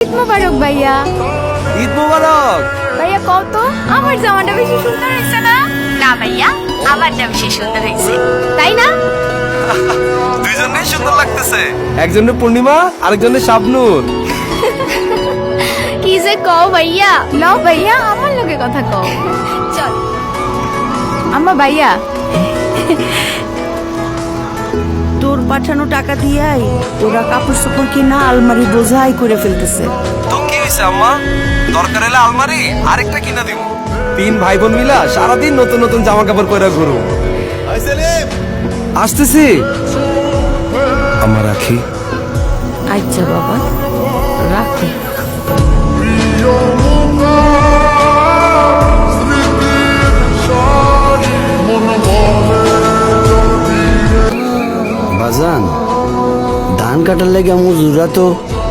ঈদ মোবারক ভাইয়া। ঈদ মোবারক। ভাইয়া কত আমার জামাটা বেশি সুন্দর হয়েছে না? না ভাইয়া আমারটা বেশি সুন্দর হয়েছে। তাই না? দুইজনেই সুন্দর লাগতেছে। একজনের পূর্ণিমা আরেকজনের শাবনুর। কি যে কও ভাইয়া। লও ভাইয়া আমার লগে কথা কও। চল। আম্মা ভাইয়া। পাঠানো টাকা দিয়াই ওরা কাপড় চোপড় কিনা আলমারি বোঝাই করে ফেলতেছে। তো কি হয়েছে আম্মা? দরকার হলে আলমারি আরেকটা কিনা দিব। তিন ভাই বোন মিলা সারাদিন নতুন নতুন জামা কাপড় পরে ঘুরু আসতেছি। আমার রাখি আচ্ছা বাবা। রাখো। বাজান ধান কাটার লেগে মজুররা তো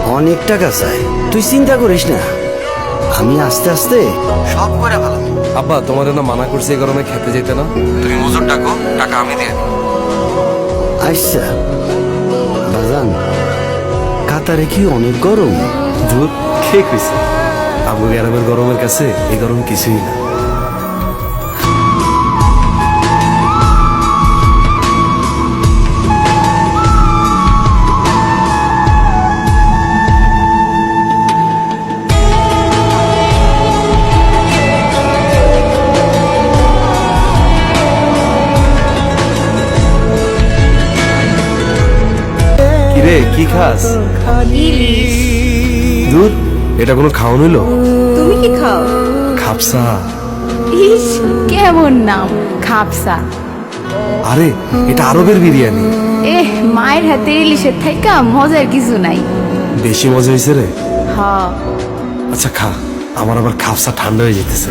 অনেক টাকা চায়। তুই চিন্তা করিস না। আমি আস্তে আস্তে সব করে ভালো আব্বা তোমার না মানা করছে এই গরমে খেতে যেতে না? তুমি মজুর ডাকো টাকা আমি দিয়ে আচ্ছা। বাজান কাতারে কি অনেক গরম? ধুর কে কইছে। আবু গ্যারামের গরমের কাছে এই গরম কিছুই না। কিরে কি খাস? দূর এটা কোনো খাওয়ান হইল তুমি কি খাও? খাপসা ইস কেমন নাম খাপসা আরে এটা আরবের বিরিয়ানি। এহ মায়ের হাতে ইলিশের থাইকা মজার কিছু নাই। বেশি মজা হয়েছে রে। হ। আচ্ছা খা আমার আবার খাপসা ঠান্ডা হয়ে যেতেছে।